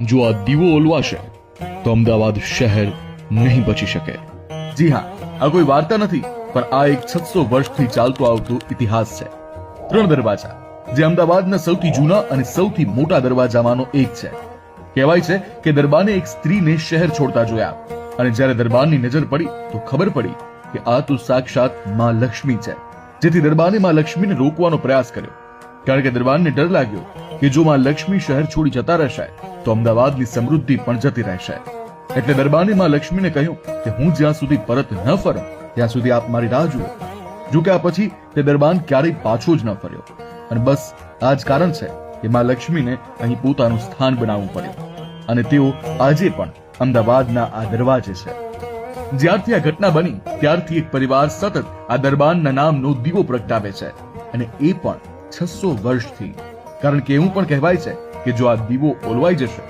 જો આ દીવો ઓલવાશે, તો અમદાવાદ શહેર નહીં બચી શકે. જી હા, આ કોઈ વાર્તા નથી, પણ આ એક છસો વર્ષથી ચાલતો આવતો ઇતિહાસ છે. ત્રણ દરવાજા, જે અમદાવાદના સૌથી જૂના અને સૌથી મોટા દરવાજામાંનો એક છે. કહેવાય છે કે દરબારને એક સ્ત્રીને શહેર છોડતા જોયા. અને જ્યારે દરબારની નજર પડી, તો ખબર પડી કે આ તો સાક્ષાતમાં લક્ષ્મી છે, જેથી દરબારે માં લક્ષ્મીને રોકવાનો પ્રયાસ કર્યો. કારણ કે દરબારને ડર લાગ્યો કે જો માં લક્ષ્મી શહેર છોડી જતા રહેશે, તો અમદાવાદની સમૃદ્ધિ પણ જતી રહેશે. એટલે દરબાને માં લક્ષ્મીને કહ્યું કે હું જ્યાં સુધી પરત ન ફરું, ત્યાં સુધી આપ મારી રાહ જુઓ. જો કે આ પછી તે દરબાન ક્યારેય પાછો જ ન ફર્યો. અને બસ, આ જ કારણ છે કે માં લક્ષ્મીને અહીં પોતાનું સ્થાન બનાવવું પડ્યું. અને તેઓ આજે પણ અમદાવાદના આ દરવાજે છે. જ્યારથી આ ઘટના બની, ત્યારથી એક પરિવાર સતત આ દરબારના નામનો દીવો પ્રગટાવે છે. અને એ પણ છસો વર્ષથી. કારણ કે એવું પણ કહેવાય છે કે જો આ દીવો ઓલવાઈ જશે